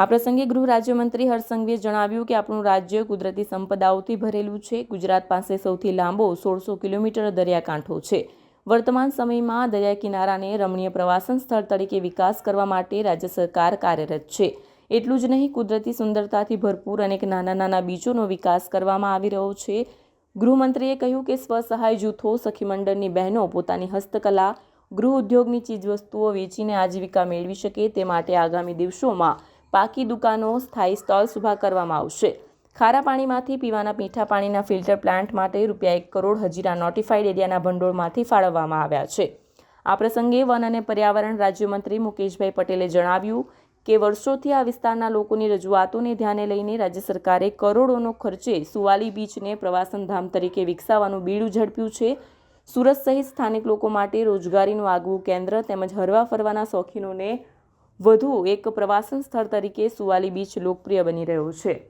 આ પ્રસંગે ગૃહ રાજ્યમંત્રી હર્ષસંઘવીએ જણાવ્યું કે આપણું રાજ્ય કુદરતી સંપદાઓથી ભરેલું છે. ગુજરાત પાસે સૌથી લાંબો સોળસો કિલોમીટર દરિયાકાંઠો છે. વર્તમાન સમયમાં દરિયા કિનારાને રમણીય પ્રવાસન સ્થળ તરીકે વિકાસ કરવા માટે રાજ્ય સરકાર કાર્યરત છે. એટલું જ નહીં, કુદરતી સુંદરતાથી ભરપૂર અનેક નાના નાના બીચોનો વિકાસ કરવામાં આવી રહ્યો છે. ગૃહમંત્રીએ કહ્યું કે સ્વસહાય જૂથો, સખી મંડળની બહેનો પોતાની હસ્તકલા, ગૃહ ઉદ્યોગની ચીજવસ્તુઓ વેચીને આજીવિકા મેળવી શકે તે માટે આગામી દિવસોમાં પાકી દુકાનો, સ્થાયી સ્ટોલ્સ ઊભા કરવામાં આવશે. ખારા પાણીમાંથી પીવાના મીઠા પાણીના ફિલ્ટર પ્લાન્ટ માટે રૂપિયા એક કરોડ હજીરા નોટિફાઈડ એરિયાના ભંડોળમાંથી ફાળવવામાં આવ્યા છે. આ પ્રસંગે વન અને પર્યાવરણ રાજ્યમંત્રી મુકેશભાઈ પટેલે જણાવ્યું કે વર્ષોથી આ વિસ્તારના લોકોની રજૂઆતોને ધ્યાને લઈને રાજ્ય સરકારે કરોડોનો ખર્ચે સુવાલી બીચને પ્રવાસન ધામ તરીકે વિકસાવવાનું બીડું ઝડપ્યું છે. સુરત સહિત સ્થાનિક લોકો માટે રોજગારીનું આગવું કેન્દ્ર તેમજ હરવા ફરવાના શોખીનોને વધુ એક પ્રવાસન સ્થળ તરીકે સુવાલી બીચ લોકપ્રિય બની રહ્યો છે.